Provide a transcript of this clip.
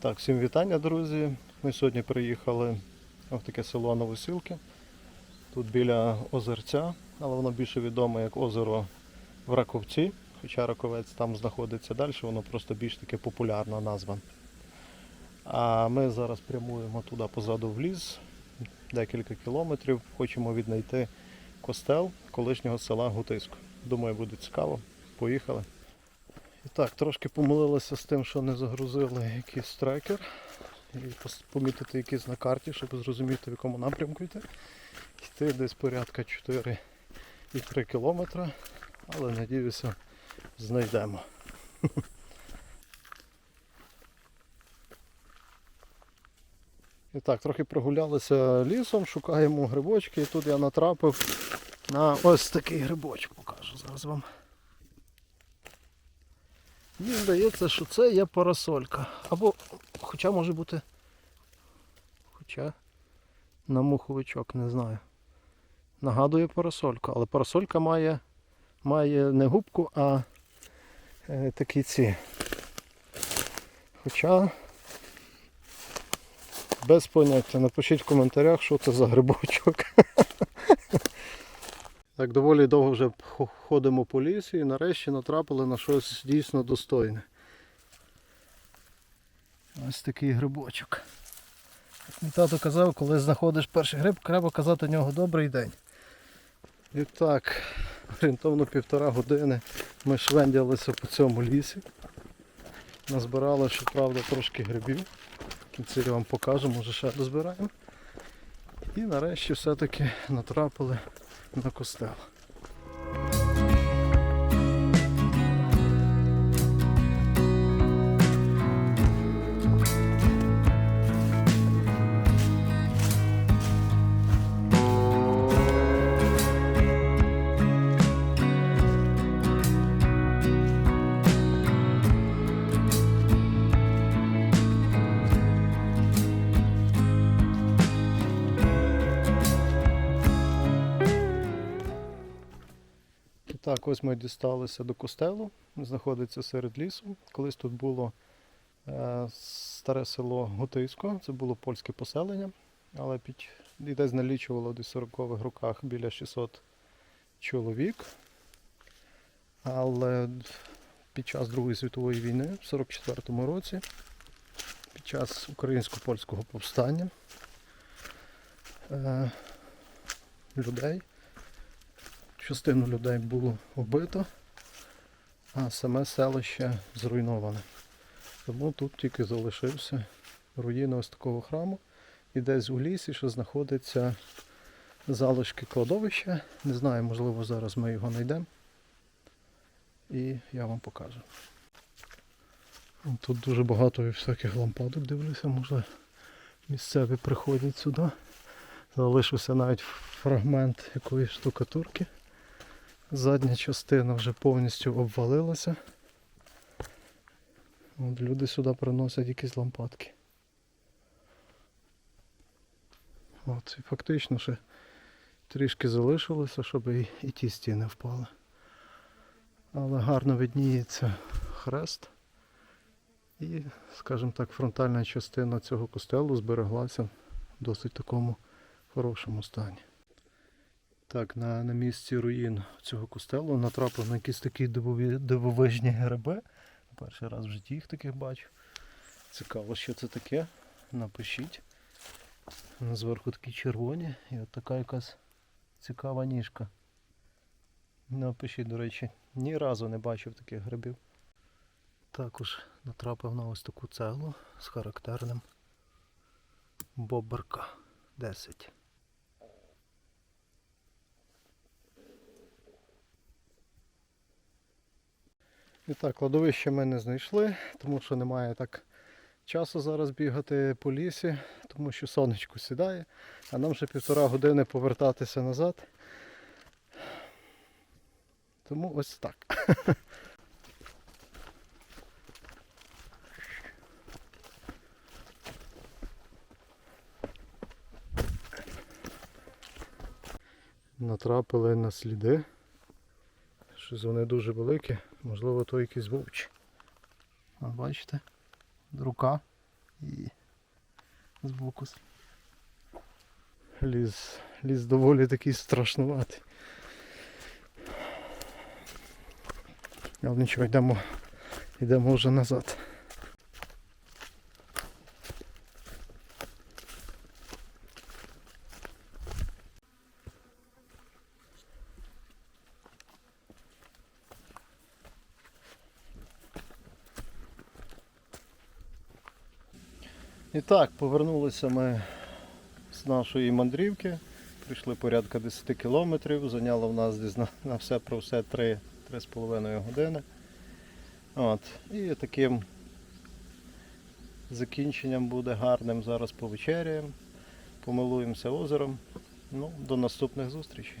Так, всім вітання, друзі. Ми сьогодні приїхали в таке село Новосілки. Тут біля озерця, але воно більше відоме як озеро в Раковці. Хоча Раковець там знаходиться далі, воно просто більш таке популярна назва. А ми зараз прямуємо туди позаду в ліс, декілька кілометрів. Хочемо віднайти костел колишнього села Гутисько. Думаю, буде цікаво. Поїхали. І так, трошки помилилися з тим, що не загрузили якийсь трекер. І помітити якийсь на карті, щоб зрозуміти, в якому напрямку йти. Йти десь порядка 4,3 кілометра, але надіюся, знайдемо. І так, трохи прогулялися лісом, шукаємо грибочки, і тут я натрапив на ось такий грибочок, покажу зараз вам. Мені здається, що це є парасолька. Або, хоча може бути. Хоча на муховичок, не знаю. Нагадує парасольку, але парасолька має, має не губку, а е, такі ці. Хоча без поняття. Напишіть в коментарях, що це за грибочок. Так доволі довго вже ходимо по лісі і нарешті натрапили на щось дійсно достойне. Ось такий грибочок. Як мій тато казав, коли знаходиш перший гриб, треба казати нього добрий день. І так, орієнтовно півтора години ми швендялися по цьому лісі. Назбирали, щоправда, трошки грибів. В кінці я вам покажу, може ще дозбираємо. І нарешті все-таки натрапили на костел. Так, ось ми дісталися до костелу. Знаходиться серед лісу. Колись тут було е, старе село Готисько, це було польське поселення, але під, і десь налічувало десь в 40-х роках біля 600 чоловік. Але під час Другої світової війни, в 44-му році, під час українсько-польського повстання, е, людей частину людей було вбито, а саме селище зруйноване. Тому тут тільки залишився руїни ось такого храму. І десь у лісі ще знаходиться залишки кладовища. Не знаю, можливо, зараз ми його знайдемо. І я вам покажу. Тут дуже багато всяких лампадок дивлюся, може місцеві приходять сюди. Залишився навіть фрагмент якоїсь штукатурки. Задня частина вже повністю обвалилася. От люди сюди приносять якісь лампадки. От, і фактично ще трішки залишилося, щоб і, і ті стіни впали. Але гарно видніється хрест. І, скажімо так, фронтальна частина цього костелу збереглася в досить такому хорошому стані. Так, на, на місці руїн цього костелу натрапив на якісь такі дивовижні гриби. Перший раз в житті їх таких бачу. Цікаво, що це таке. Напишіть. Зверху такі червоні і от така якась цікава ніжка. Напишіть, до речі, ні разу не бачив таких грибів. Також натрапив на ось таку цеглу з характерним боберка 10. І так, кладовище ми не знайшли, тому що немає так часу зараз бігати по лісі, тому що сонечко сідає, а нам ще півтора години повертатися назад. Тому ось так. Натрапили на сліди. Щось вони дуже великі, можливо, то якийсь вовч. А бачите? Рука І збоку. боку. Ліс, ліс доволі такий страшнуватий. Але нічого, йдемо, йдемо вже назад. І так, повернулися ми з нашої мандрівки. Прийшли порядка 10 кілометрів, зайняло в нас десь на, на все про все 3, 3,5 години. От. І таким закінченням буде гарним. Зараз повечеряємо, помилуємося озером. Ну, до наступних зустрічей.